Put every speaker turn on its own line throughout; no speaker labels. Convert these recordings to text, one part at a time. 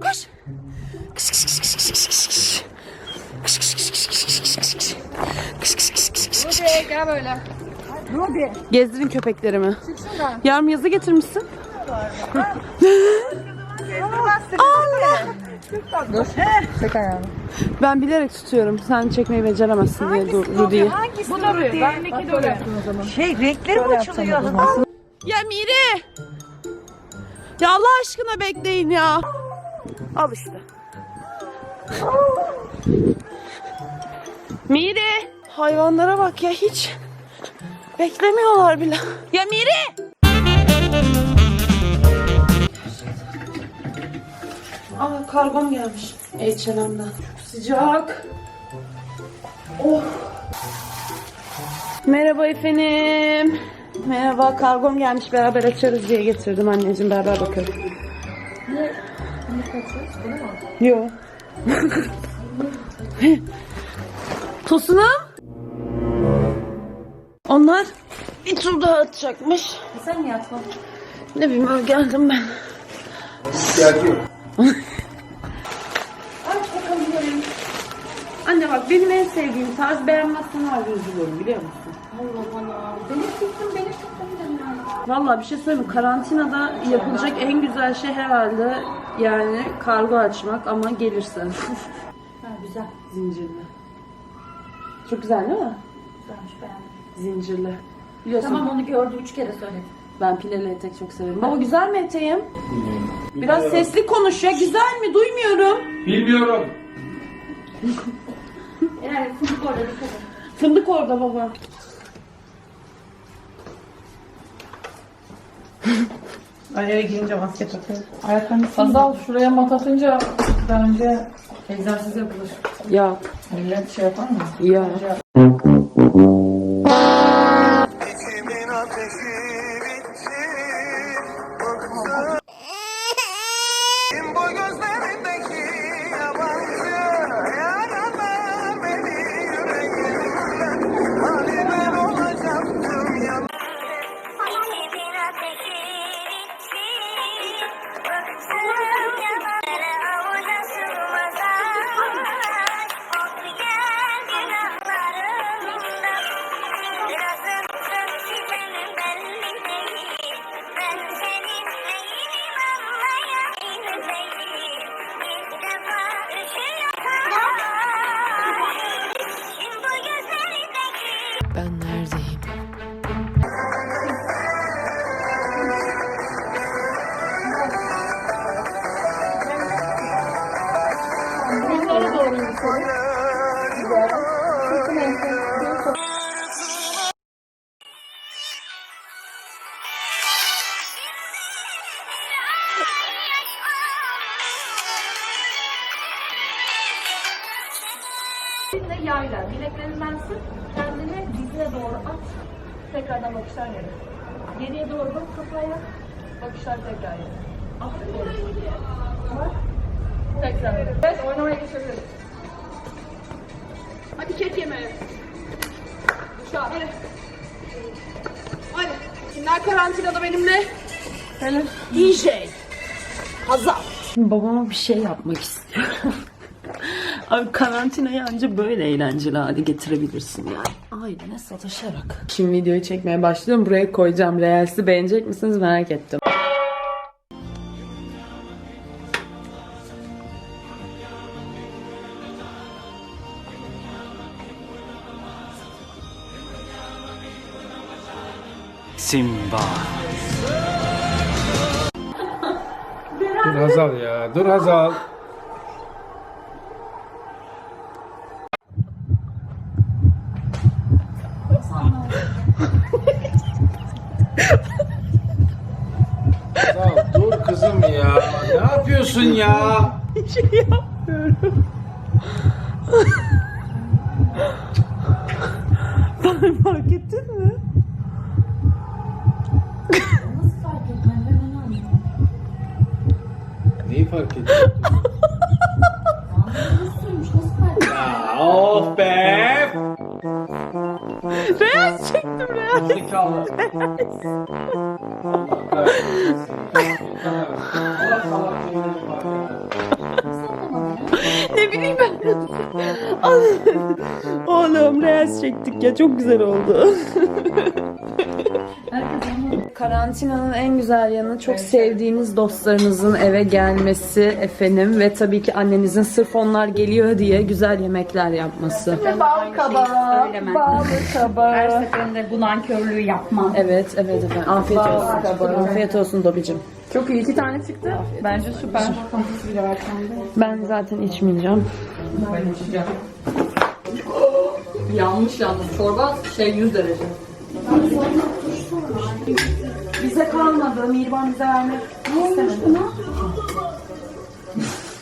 Koş. Kış kış kış kış kış kış kış. Kış kış kış kış kış kış kış kış. Kış kış kış kış kış kış.
Hadi gel böyle. Hadi.
Gezdirin köpeklerimi. Şuradan. Yarım yazı getirmişsin. Allah. Dur.
Çek ayağını.
Ben bilerek tutuyorum. Sen çekmeyi beceremezsin diye dur, Rudi'yi.
Hangisi Bu da Rudi. Ben Meki de öyle.
Şey renkleri mi açılıyor?
Ya Mire. Ya Allah aşkına bekleyin ya. Al işte. Miri! Hayvanlara bak ya hiç beklemiyorlar bile. Ya Miri! Aa kargom gelmiş. H&M'den. Sıcak. Oh. Merhaba efendim. Merhaba kargom gelmiş beraber açarız diye getirdim anneciğim beraber bakalım. Yok. Tosunum. Onlar bir tur daha atacakmış.
Sen niye atma?
Ne bileyim öyle geldim ben. Aç bakalım. Anne bak benim en sevdiğim tarz beğenmezsen var üzülüyorum biliyor musun?
Allah Allah. Benim fikrim benim fikrim
Vallahi bir şey söyleyeyim mi? Karantinada yapılacak en güzel şey herhalde yani kargo açmak ama gelirsen.
Ha güzel.
Zincirli. Çok güzel değil mi?
Güzelmiş beğendim.
Zincirli. Biliyorsun
Tamam onu gördü üç kere söyledim.
ben pileli etek çok severim. Baba güzel mi eteğim? Biraz sesli konuş ya. Güzel mi? Duymuyorum.
Bilmiyorum.
Yani fındık orada dikkat et.
Fındık orada baba.
Ay eve girince maske takıyorum. Ayaklarını Hazal şuraya mat atınca bence egzersiz yapılır.
Ya.
Millet şey yapar mı?
Ya.
İçimin Ben
neredeyim?
Geriye doğru bak kafaya. Bakışlar tekrar yere. Aferin. Bak. Tekrar. Evet oynamaya geçebiliriz. Hadi kek yemeği. Dışarı. Hadi. Hadi. Kimler karantinada benimle? Benim. DJ. Hazal.
Babama bir şey yapmak istiyorum. Abi karantinayı anca böyle eğlenceli hale getirebilirsin yani. Ailene sataşarak. Şimdi videoyu çekmeye başlıyorum. Buraya koyacağım. Reels'i beğenecek misiniz merak ettim.
Simba. Dur Hazal ya. Dur Hazal. Hazal dur kızım ya. Ne yapıyorsun ya?
Fark ettin mi?
Neyi fark ettin? ya of be.
Reels çektim Reels.
Zekalı.
ne bileyim ben. Oğlum reels çektik ya çok güzel oldu. Karantinanın en güzel yanı çok sevdiğiniz dostlarınızın eve gelmesi efendim ve tabii ki annenizin sırf onlar geliyor diye güzel yemekler yapması.
Bal kabağı, bal
Kabağı.
seferinde bu nankörlüğü yapmam.
Evet evet efendim. Afiyet olsun. Afiyet olsun Dobicim.
Çok iyi. iki tane çıktı. Bence süper.
Ben zaten içmeyeceğim.
Ben içeceğim. Yanlış yalnız. Çorba şey 100 derece.
Bize kalmadı. Mirvan bize vermek istemedi.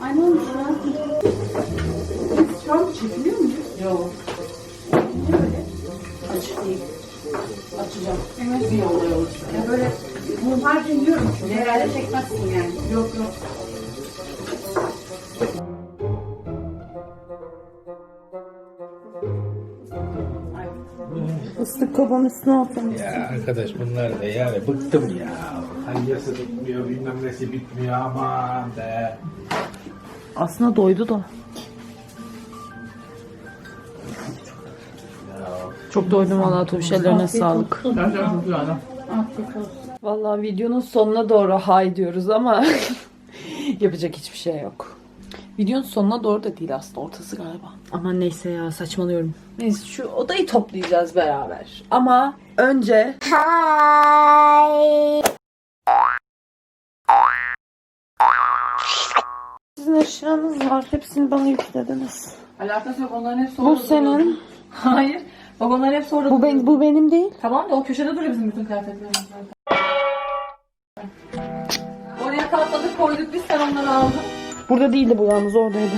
Ay ne olmuş ya? Şu an çekiliyor mu? Yok. Açık değil. Açacağım. Evet. Bir olay olur. Ya böyle bunu fark ediyorum çünkü. Herhalde çekmezsin yani. Yok yok. Fıstık kabanın üstüne atalım.
Ya arkadaş bunlar da yani bıktım ya. Hanyası bitmiyor bilmem nesi bitmiyor aman be.
Aslında doydu da. Çok doydum valla ellerine sağlık.
Çok güzel.
Valla videonun sonuna doğru hay diyoruz ama yapacak hiçbir şey yok. Videonun sonuna doğru da değil aslında ortası galiba. Aman neyse ya saçmalıyorum. Neyse şu odayı toplayacağız beraber. Ama önce sizin eşyanız var. Hepsini bana yüklediniz.
Alakası yok. Onların hepsi
Bu
orada duruyor.
senin.
Hayır. Bak onların hepsi orada
Bu,
duruyor.
ben, bu benim değil.
Tamam da o köşede duruyor bizim bütün kıyafetlerimiz zaten. Oraya katladık koyduk biz sen onları aldın.
Burada değildi bu yalnız oradaydı.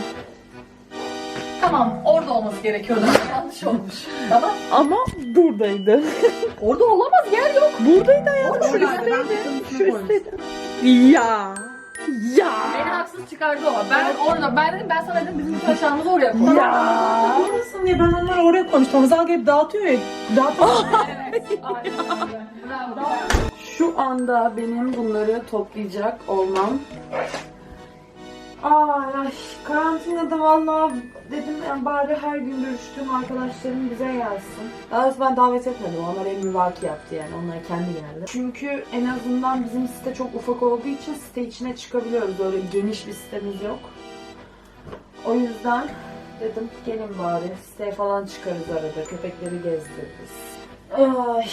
Tamam orada olması gerekiyordu. Yanlış olmuş. Tamam.
Ama buradaydı.
Orada olamaz yer yok.
buradaydı hayatım.
Orada
Şu
oradaydı.
üstteydi. Şu üstteydi. Ya. Ya.
Beni haksız çıkardı o. Ben orada ben dedim ben sana dedim bizim eşyamızı oraya koy.
Ya.
Olmasın ya ben onları oraya koymuştum. Hazal gelip dağıtıyor ya. Dağıtıyor.
Evet. Aynen öyle. Bravo.
Şu anda benim bunları toplayacak olmam. Ay ay karantinada vallahi dedim yani bari her gün görüştüğüm arkadaşlarım bize gelsin. Daha ben davet etmedim. Onlar emrivaki yaptı yani. Onlar kendi geldi. Çünkü en azından bizim site çok ufak olduğu için site içine çıkabiliyoruz. Öyle geniş bir sitemiz yok. O yüzden dedim gelin bari siteye falan çıkarız arada. Köpekleri gezdiririz. Ay.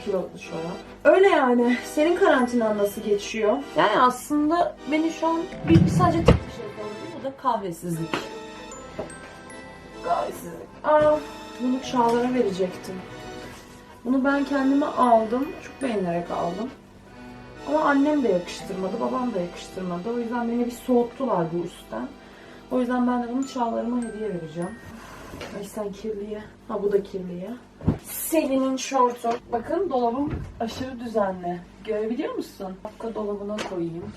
Bu kilotlu şu an. Öyle yani. Senin karantinen nasıl geçiyor? Yani aslında beni şu an bir, bir sadece tek bir şey kaldı. O da kahvesizlik. Kahvesizlik. Aa, bunu Çağlar'a verecektim. Bunu ben kendime aldım. Çok beğenerek aldım. Ama annem de yakıştırmadı, babam da yakıştırmadı. O yüzden beni bir soğuttular bu üstten. O yüzden ben de bunu Çağlar'ıma hediye vereceğim. Ay sen kirliye. Ha bu da kirliye. Selin'in şortu. Bakın dolabım aşırı düzenli. Görebiliyor musun? Dakika dolabına koyayım.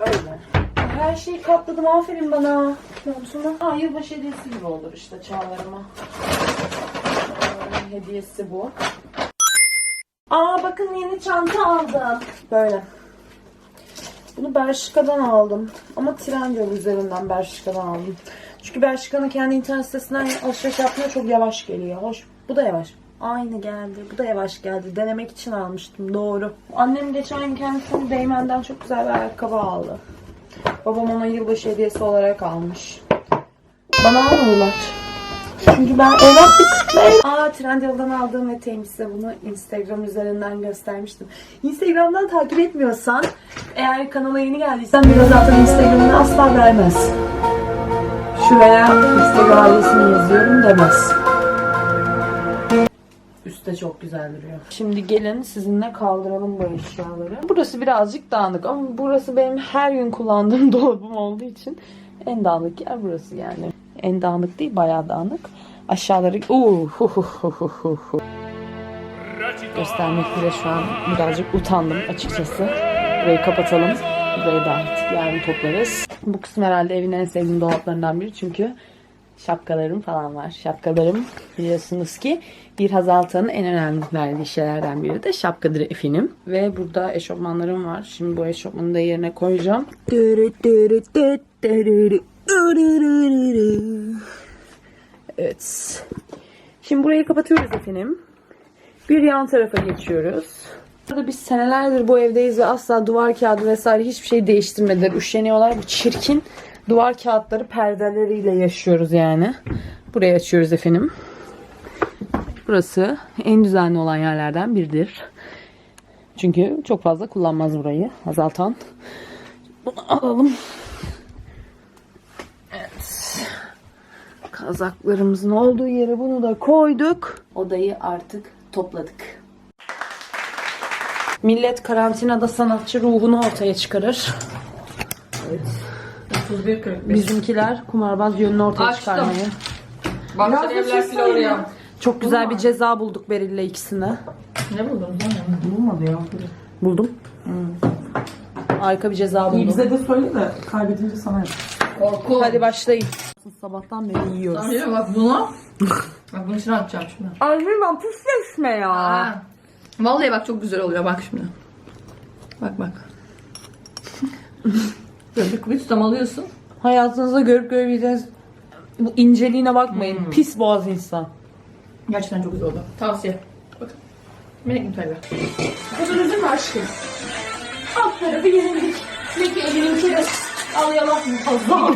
Öyle. Her şeyi katladım. Aferin bana. Montuma. Ha yılbaşı hediyesi gibi olur işte Çağlar'ıma. Çağlar'ın hediyesi bu. Aa bakın yeni çanta aldım. Böyle. Bunu Bershka'dan aldım. Ama Trendyol üzerinden Bershka'dan aldım. Çünkü Bershka'nın kendi internet sitesinden alışveriş yapmaya çok yavaş geliyor. Hoş. Bu da yavaş. Aynı geldi. Bu da yavaş geldi. Denemek için almıştım. Doğru. Annem geçen gün kendisine Değmen'den çok güzel bir ayakkabı aldı. Babam ona yılbaşı hediyesi olarak almış. Bana almadılar. Çünkü ben evlatlık... Aa Trendyol'dan aldığım eteğim size bunu Instagram üzerinden göstermiştim. Instagram'dan takip etmiyorsan eğer kanala yeni geldiysen biraz zaten Instagram'ını asla vermez. Şuraya Instagram adresini yazıyorum demez. Üstte çok güzel duruyor. Şimdi gelin sizinle kaldıralım bu eşyaları. Burası birazcık dağınık ama burası benim her gün kullandığım dolabım olduğu için en dağınık yer burası yani. En dağınık değil bayağı dağınık. Aşağıları uh, göstermek bile şu an birazcık utandım açıkçası. Burayı kapatalım. Burayı da artık yarın toplarız. Bu kısım herhalde evin en sevdiğim dolaplarından biri çünkü şapkalarım falan var. Şapkalarım biliyorsunuz ki bir Hazalta'nın en önemli verdiği şeylerden biri de şapkadır efendim. Ve burada eşofmanlarım var. Şimdi bu eşofmanı da yerine koyacağım. Evet. Şimdi burayı kapatıyoruz efendim. Bir yan tarafa geçiyoruz. Burada biz senelerdir bu evdeyiz ve asla duvar kağıdı vesaire hiçbir şey değiştirmediler. Üşeniyorlar. Bu çirkin duvar kağıtları perdeleriyle yaşıyoruz yani. Burayı açıyoruz efendim. Burası en düzenli olan yerlerden biridir. Çünkü çok fazla kullanmaz burayı. Azaltan. Bunu alalım. Evet. Kazaklarımızın olduğu yere bunu da koyduk. Odayı artık topladık. Millet karantinada sanatçı ruhunu ortaya çıkarır.
31 45.
Bizimkiler kumarbaz yönünü ortaya
Açtım.
çıkarmayı.
Evler Florya.
Çok güzel bir ceza bulduk Beril'le ikisine.
Ne buldun?
Bulmadı ya.
Buldum. Harika bir ceza
İyi
buldum.
bize de söyle de kaybedince sana yap.
Korku.
Hadi başlayın. Sabahtan beri yiyoruz.
Tamam bak bunu. Bak bunun içine atacağım şimdi.
Ay ben püfleşme ya.
Aa. Vallahi bak çok güzel oluyor bak şimdi. Bak bak. Böyle bir, bir tutam alıyorsun.
Hayatınızda görüp görebileceğiniz bu inceliğine bakmayın. Pis boğaz insan.
Gerçekten çok güzel oldu. Tavsiye. Bakın. Bir tabii. Kızın üzülme aşkım. Alt tarafı yenilik. Peki elinin kere al yalak mı fazla?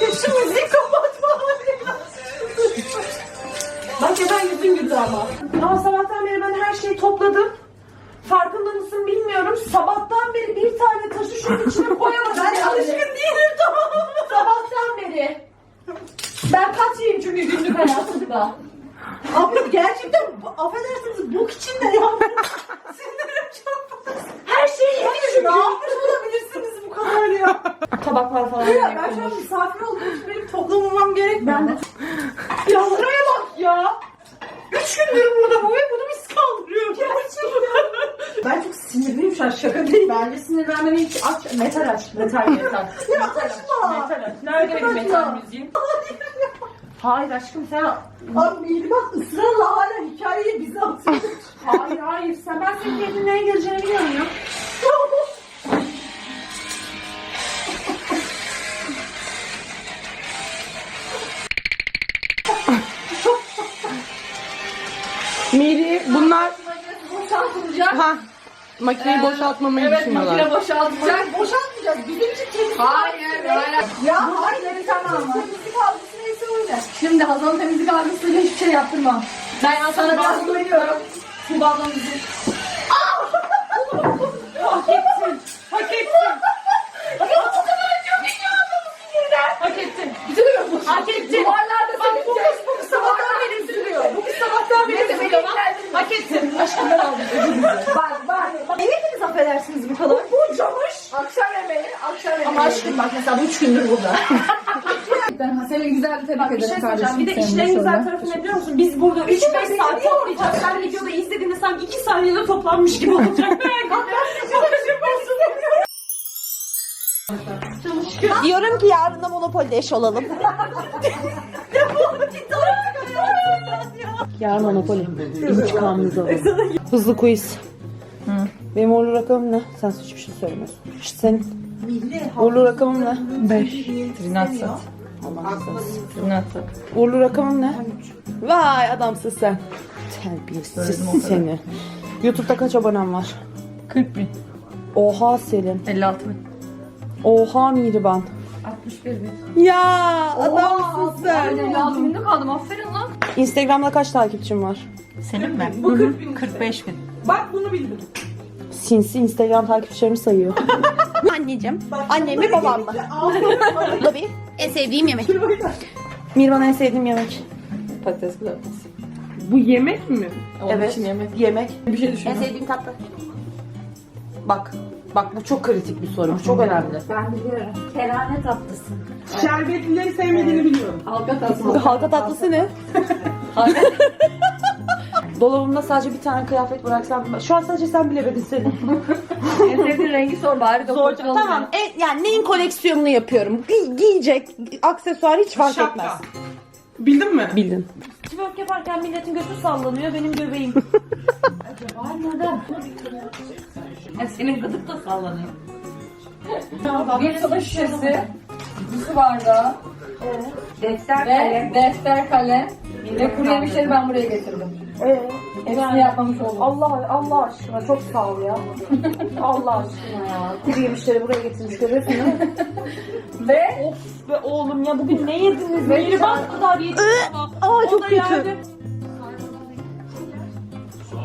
Şu müziği ben yüzüm güldü ama.
Ama sabahtan beri ben her şeyi topladım. Farkında mısın bilmiyorum. Sabahtan beri bir tane taşı şunun içine koyamadım. ben alışkın değilim tamam?
Sabahtan beri. Ben kaç yiyeyim çünkü günlük hayatımda.
Abi gerçekten bu- affedersiniz bok içinde ya. Sinirim çok
Her şeyi yedim.
Ne yapmış olabilirsiniz bu kadar ya?
Tabaklar falan.
Ya ben şu an misafir olduğum için benim toplamamam gerek. Ben de. Ya buraya bak ya. Üç gündür burada bu ve bunu biz kaldırıyoruz. Gerçekten. ben çok sinirliyim şu an şaka değil.
Bence sinirlenmeni hiç aç. Metal aç. Metal metal.
Ya açma.
Metal aç. Nerede benim metal müziğim?
Hayır aşkım sen
Abi Mihrimah ısrarla hala hikayeyi bize atıyor.
Hayır hayır. Sen ben senin neye geleceğini biliyorum ya.
Miri bunlar ha makineyi boşaltmamayı
Evet
düşünüyorlar.
makine boşaltacak.
Boşaltmayacağız. Bizim için temiz.
Hayır hayır.
Ya hayır tamam. Temizlik algısı neyse öyle.
Şimdi Hazal'ın temizlik abisiyle hiçbir şey yaptırmam. Ben sana biraz güveniyorum. Tuğba ablamızı. Hak ettin. Hak ettin. Hak ettin. Üzülüyor musun? Hak ettin. Duvarlarda senin bu kız bu kız sabahtan beri üzülüyor. Bu kız sabahtan beri üzülüyor. Hak ettin. Aşkım ben aldım.
Bak bak. Niye hepiniz affedersiniz bu kadar? Bu camış.
Akşam yemeği, akşam yemeği. Ama aşkım bak mesela bu üç gündür burada. Ben seni güzel bir tebrik
Bir şey söyleyeceğim. Bir de işin en güzel tarafı ne biliyor musun? Biz burada 3-5 saat toplayacağız. Sen videoda izlediğinde sanki 2 saniyede toplanmış gibi olacak.
Diyorum ki yarın da Monopoly'de eş olalım.
Yarın Monopoly. İlk kanımızı alalım. Hızlı quiz. Benim uğurlu rakamım ne? Sen hiçbir şey söylemiyorsun. İşte senin. Uğurlu rakamım ne? 5.
Trinatsat. Trinatsat.
Uğurlu rakamım ne? Vay adamsın sen. Terbiyesiz seni. Youtube'da kaç abonem var?
40 bin.
Oha Selim.
56 bin.
Oha Mihriban.
61 bin.
Ya adamsın sen.
56 binde kaldım aferin lan.
Instagram'da kaç takipçim var?
Senin mi?
Bu 40 bin.
45 bin.
Bak bunu bildim.
Sinsi Instagram takipçilerimi sayıyor.
Anneciğim. Annem mi babam mı? Tabii. En sevdiğim yemek.
Mirvan en sevdiğim yemek.
Patates kızartması.
Bu yemek mi?
Onun
Evet.
için yemek.
Yemek.
Bir şey
En
düşünüyorum.
sevdiğim tatlı.
Bak. Bak bu çok kritik bir soru. Bu çok önemli.
Ben biliyorum. Kerane tatlısı.
Şerbetlileri sevmediğini biliyorum.
Halka tatlısı.
Halka tatlısı ne? Dolabımda sadece bir tane kıyafet bıraksam. Şu an sadece sen bilemedin seni.
En sevdiğin
rengi sor bari.
Soracağım. Tamam. E, yani neyin koleksiyonunu yapıyorum? Giy- giyecek, aksesuar hiç fark
Şapka.
etmez.
Bildin mi?
Bildin.
Twerk yaparken milletin götü sallanıyor benim göbeğim.
Senin gıdık da sallanıyor.
Bir soda şişesi, su bardağı
Defter
ve
kalem.
defter kalem ve kuru yemişleri ben buraya getirdim.
Ee,
Hepsini yapmamış oldum.
Allah Allah aşkına çok sağ ol ya. Allah aşkına ya. Kuru yemişleri buraya getirmiş görüyorsun değil mi?
Ve
of be oğlum ya bugün ne yediniz?
Ve
Mihriban kadar yediniz ama.
Aa çok kötü.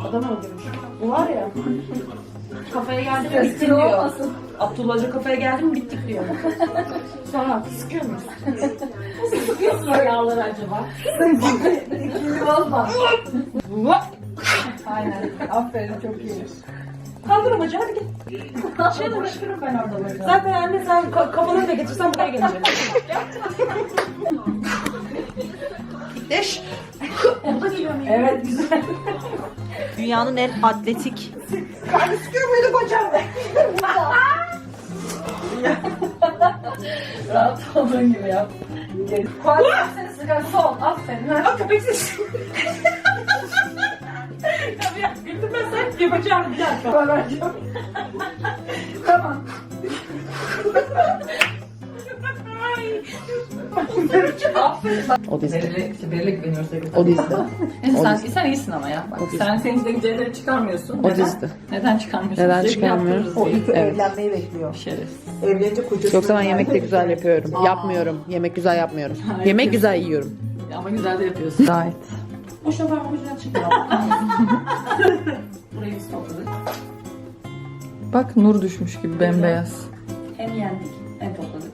Adam öldürmüş. Bu var ya.
Kafaya geldi mi bittik diyor. Abdullah Hoca kafaya geldi mi bittik diyor.
Sonra sıkıyor musun?
Yağları acaba?
İkili bozma. Aynen. Aferin çok iyi.
Kaldır hoca hadi git.
Şey uğraşırım ben orada.
Zaten anne sen ka- kafanı da getirsen buraya gelecek. Eş.
Evet güzel.
Dünyanın en atletik
Rahat olduğun gibi yap. Kuantum seni sıkan sol. Aferin. Ha, köpek sesi.
Güldürmesen yapacağım bir dakika.
Ben vereceğim. tamam.
O dizide.
Belirli güveniyoruz.
O dizide. O
sen,
dizide.
sen iyisin ama ya. Bak,
O dizide.
sen senin de güzelleri çıkarmıyorsun.
O
Neden?
dizide.
Neden çıkarmıyorsun?
Neden
Sürekli
çıkarmıyorum?
yaptırırız
O
diye.
ilk
Evet.
evlenmeyi bekliyor.
Şerefsiz.
Evlenince kocası.
Yoksa ben yemek de güzel yapıyorum. Yapmıyorum. Yemek güzel yapmıyorum. Yemek güzel yiyorum.
Ama güzel de yapıyorsun.
Gayet.
Bu şoför bu yüzden çıkıyor. Burayı biz topladık.
Bak nur düşmüş gibi bembeyaz.
Hem yendik hem topladık.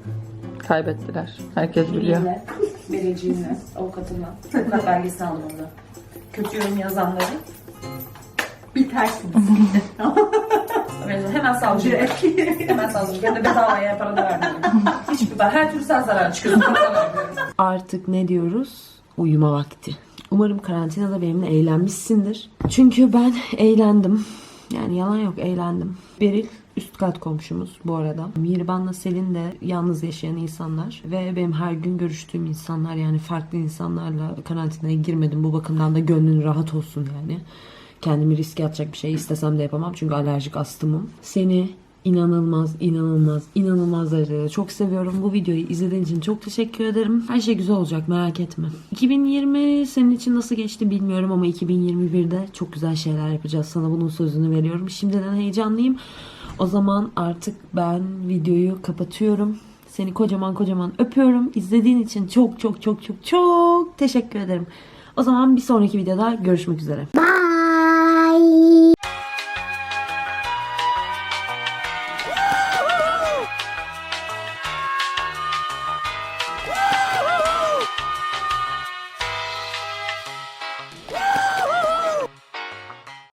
Kaybettiler. Herkes biliyor.
Birine, vericiğine, avukatına. Avukat belgesini aldım orada. Kötü yorum yazanları. Bitersiniz. Mezun. Hemen savcıya. Hemen savcıya. Ben de bedavaya para da vermiyorum. Hiçbir ben her türlü sen zarar çıkıyorsun.
Artık ne diyoruz? Uyuma vakti. Umarım karantinada benimle eğlenmişsindir. Çünkü ben eğlendim. Yani yalan yok eğlendim. Beril üst kat komşumuz bu arada. Mihriban'la Selin de yalnız yaşayan insanlar. Ve benim her gün görüştüğüm insanlar yani farklı insanlarla karantinaya girmedim. Bu bakımdan da gönlün rahat olsun yani. Kendimi riske atacak bir şey istesem de yapamam. Çünkü alerjik astımım. Seni inanılmaz, inanılmaz, inanılmaz derecede çok seviyorum. Bu videoyu izlediğin için çok teşekkür ederim. Her şey güzel olacak merak etme. 2020 senin için nasıl geçti bilmiyorum ama 2021'de çok güzel şeyler yapacağız. Sana bunun sözünü veriyorum. Şimdiden heyecanlıyım. O zaman artık ben videoyu kapatıyorum. Seni kocaman kocaman öpüyorum. İzlediğin için çok çok çok çok çok teşekkür ederim. O zaman bir sonraki videoda görüşmek üzere. Bye.